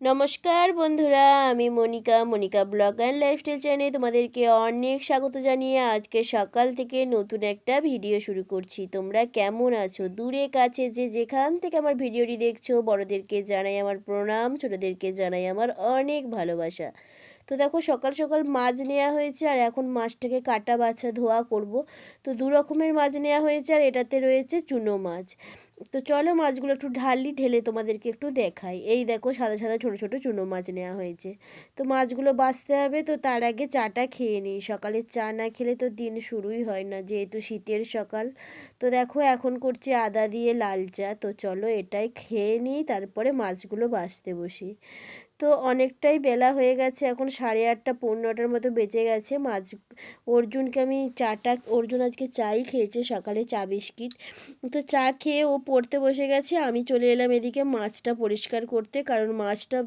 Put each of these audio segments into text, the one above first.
নমস্কার বন্ধুরা, আমি Monica Monica blog and lifestyle চ্যানেলে তোমাদেরকে অনেক স্বাগত জানিয়ে আজকে সকাল থেকে নতুন একটা ভিডিও শুরু করছি। তোমরা কেমন আছো? দূরে, কাছে যে যেখান থেকে আমার ভিডিওটি দেখছ, বড়দেরকে জানাই আমার প্রণাম, ছোটোদেরকে জানাই আমার অনেক ভালোবাসা। তো দেখো, সকাল সকাল মাছ নেওয়া হয়েছে আর এখন মাছটাকে কাটা, বাছা, ধোয়া করব। তো দু রকমের মাছ নেওয়া হয়েছে আর এটাতে রয়েছে চুনো মাছ। তো চলো মাছগুলো একটু ঢালি, ঢেলে তোমাদেরকে একটু দেখাই। এই দেখো সাদা সাদা ছোট ছোট চুনো মাছ নেওয়া হয়েছে। তো মাছগুলো বাছতে হবে, তো তার আগে চাটা খেয়ে নিই। সকালে চা না খেলে তো দিন শুরুই হয় না, যেহেতু শীতের সকাল। তো দেখো এখন করছি আদা দিয়ে লাল চা। তো চলো এটাই খেয়ে নিই, তারপরে মাছগুলো বাছতে বসি। তো অনেকটাই বেলা হয়ে গেছে, এখন সাড়ে আটটা পৌনে নটার মতো বেঁচে গেছে। মাছ অর্জুনকে আমি চাটা অর্জুন আজকে চাই খেয়েছে, সকালে চা বিস্কিট। তো চা খেয়ে ও পড়তে বসে গেছে, আমি চলে এলাম এদিকে মাছটা পরিষ্কার করতে, কারণ মাছটা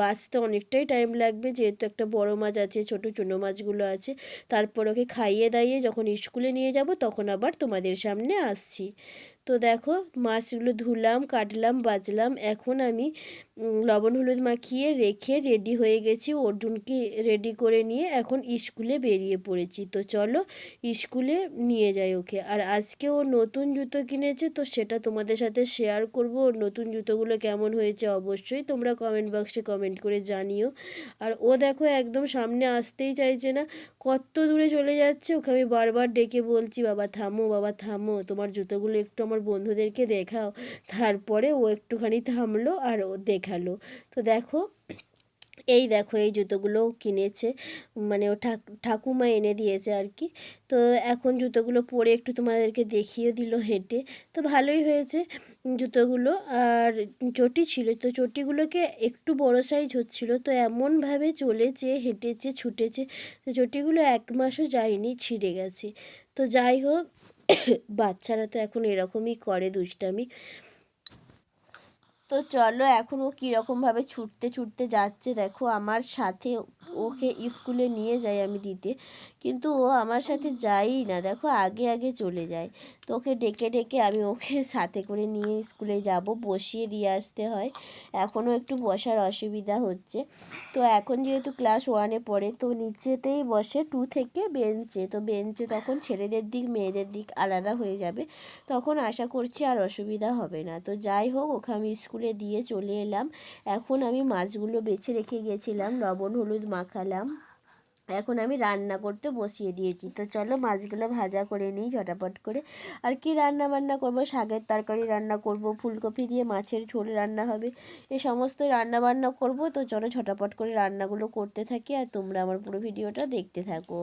বাঁচতে অনেকটাই টাইম লাগবে, যেহেতু একটা বড় মাছ আছে, ছোট চুনো মাছগুলো আছে। তারপর ওকে খাইয়ে দাইয়ে যখন স্কুলে নিয়ে যাব, তখন আবার তোমাদের সামনে আসছি। তো দেখো মাছগুলো ধুলাম, কাটলাম, বাজলাম। এখন আমি লবণ হলুদ মাখিয়ে রেখে রেডি হয়ে গেছি অর্জুনকে রেডি করে নিয়ে এখন স্কুলে বেরিয়ে পড়েছি। তো চলো স্কুলে নিয়ে যাই ওকে। আর আজকে ও নতুন জুতো কিনেছে তো সেটা তোমাদের সাথে শেয়ার করব। ওর নতুন জুতোগুলো কেমন হয়েছে অবশ্যই তোমরা কমেন্ট বক্সে কমেন্ট করে জানিও। আর ও দেখো একদম সামনে আসতেই চাইছে না। কত দূরে চলে যাচ্ছে, ওকে আমি বারবার ডেকে বলছি, বাবা থামো বাবা থামো, তোমার জুতোগুলো একটু আমার বন্ধুদেরকে দেখাও। তারপরে ও একটুখানি থামলো আর ও দেখাল। তো দেখো, এই দেখো, এই জুতোগুলো কিনেছে। মানে ও ঠাকুমা এনে দিয়েছে আর কি। তো এখন জুতোগুলো পরে একটু তোমাদেরকে দেখিয়ে দিল হেঁটে। তো ভালোই হয়েছে জুতোগুলো। আর চটি ছিল, তো চটিগুলোকে একটু বড় সাইজ হচ্ছিল। তো এমনভাবে চলেছে, হেঁটেছে, ছুটেছে। তো চটিগুলো এক মাসও যায়নি, ছিঁড়ে গেছে। তো যাই হোক বাচ্চারা তো এখন এরকমই করে দুষ্টামি। তো চলো, এখন ও কীরকমভাবে ছুটতে ছুটতে যাচ্ছে, দেখো আমার সাথে ওকে স্কুলে নিয়ে যাই আমি দিতে। কিন্তু ও আমার সাথে যায়ই না, দেখো আগে আগে চলে যায়। তো ওকে ডেকে ডেকে আমি ওকে সাথে করে নিয়ে স্কুলে যাব, বসিয়ে দিয়ে আসতে হয়। এখনও একটু বসার অসুবিধা হচ্ছে। তো এখন যেহেতু ক্লাস ওয়ানে পড়ে, তো নিচেতেই বসে, টু থেকে বেঞ্চে। তো বেঞ্চে তখন ছেলেদের দিক, মেয়েদের দিক আলাদা হয়ে যাবে। তখন আশা করছি আর অসুবিধা হবে না। তো যাই হোক, ওকে আমি স্কুলে দিয়ে চলে এলাম। এখন আমি মাছগুলো বেছে রেখে গেছিলাম, লবণ, হলুদ মাখালাম। এখন আমি রান্না করতে বসিয়ে দিয়েছি। তো চলো মাছগুলো ভাজা করে নিই ঝটাপট করে। আর কি রান্না বান্না করব? শাকের তরকারি রান্না করব, ফুলকপি দিয়ে মাছের ঝোল রান্না হবে। এ সমস্ত রান্না বান্না করব। তো চলো ঝটাপট করে রান্নাগুলো করতে থাকি। আর তোমরা আমার পুরো ভিডিওটা দেখতে থাকো।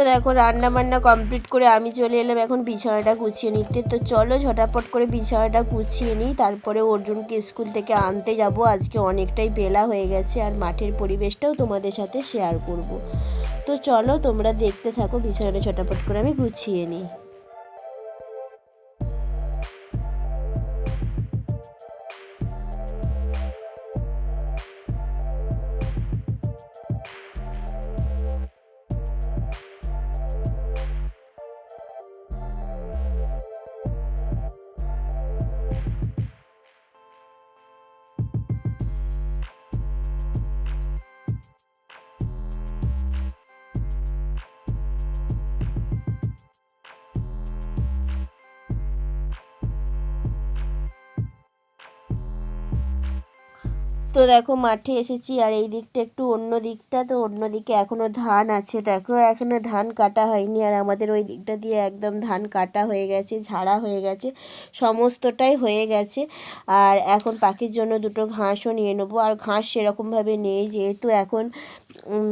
তো দেখো রান্না বান্না কমপ্লিট করে আমি চলে এলাম এখন বিছানাটা গুছিয়ে নিতে। তো চলো ঝটাপট করে বিছানাটা গুছিয়ে নিই, তারপরে অর্জুনকে স্কুল থেকে আনতে যাব। আজকে অনেকটাই বেলা হয়ে গেছে আর মাঠের পরিবেশটাও তোমাদের সাথে শেয়ার করব। তো চলো তোমরা দেখতে থাকো, বিছানাটা ঝটাপট করে আমি গুছিয়ে নিই। তো দেখো মাঠে এসেছি আর এই দিকটা একটু অন্য দিকটা, তো অন্য দিকে এখনও ধান আছে। দেখো এখনও ধান কাটা হয়নি আর আমাদের ওই দিকটা দিয়ে একদম ধান কাটা হয়ে গেছে, ঝাড়া হয়ে গেছে, সমস্তটাই হয়ে গেছে। আর এখন পাখির জন্য দুটো ঘাসও নিয়ে নেব। আর ঘাস সেরকমভাবে নেই, যেহেতু এখন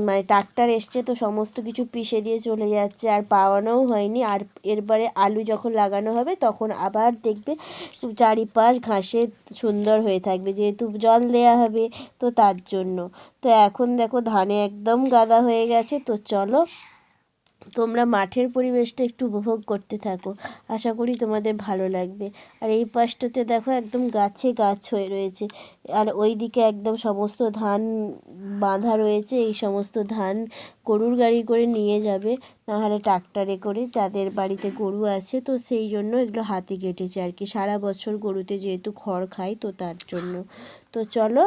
মানে ট্রাক্টর এসছে তো সমস্ত কিছু পিষে দিয়ে চলে যাচ্ছে, আর পাওয়ানোও হয়নি। আর এরপরে আলু যখন লাগানো হবে, তখন আবার দেখবে চারিপাশ ঘাসে সুন্দর হয়ে থাকবে, যেহেতু জল দেয়া হবে তো তার জন্য। তো এখন দেখো ধানে একদম গাদা হয়ে গেছে, তো চলো তোমরা মাঠের পরিবেশটা একটু উপভোগ করতে থাকো। আশা করি তোমাদের ভালো লাগবে। আর এই পাশটাতে দেখো একদম গাছে গাছ হয়ে রয়েছে। আর ওই দিকে একদম সমস্ত ধান বাঁধা রয়েছে। এই সমস্ত ধান গরুর গাড়ি করে নিয়ে যাবে। নাহলে ট্রাক্টরে করে যাদের বাড়িতে গরু আছে, তো সেই জন্য এগুলো হাতে কেটেছে আর কি। সারা বছর গরুতে যেহেতু খড় খায়, তো তার জন্য। তো চলো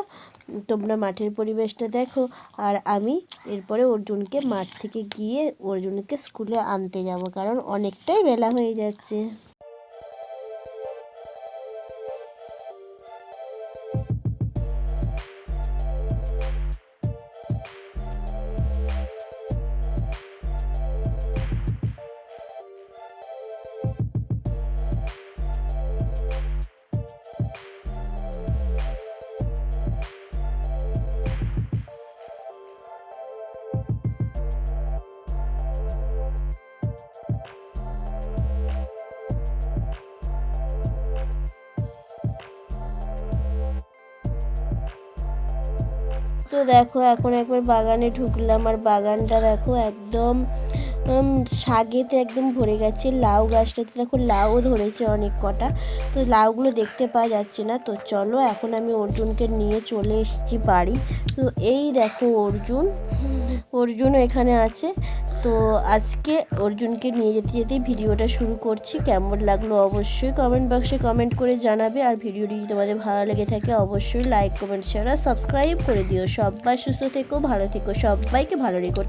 তোমরা মাঠের পরিবেশটা দেখো আর আমি এরপরে অর্জুনকে মাঠ থেকে গিয়ে অর্জুনকে স্কুলে আনতে যাব, কারণ অনেকটাই বেলা হয়ে যাচ্ছে। তো দেখো, এখন একবার বাগানে ঢুকলাম আর বাগানটা দেখো একদম শাগেতে একদম ভরে গেছে লাউ গাছটাতে। দেখো লাউও ধরেছে অনেক কটা, তো লাউগুলো দেখতে পাওয়া যাচ্ছে না। তো চলো, এখন আমি অর্জুনকে নিয়ে চলে এসেছি বাড়ি। তো এই দেখো অর্জুন অর্জুন এখানে আছে। তো আজকে অর্জুনকে নিয়ে যেতে যেতেই ভিডিওটা শুরু করছি। কেমন লাগল অবশ্যই কমেন্ট বক্সে কমেন্ট করে জানাবে। আর ভিডিওটি যদি তোমাদের ভালো লেগে থাকে, অবশ্যই লাইক কমেন্ট শেয়ার আর সাবস্ক্রাইব করে দিও। সবাই সুস্থ থেকো, ভালো থেকো, সবাইকে ভালো রেখো।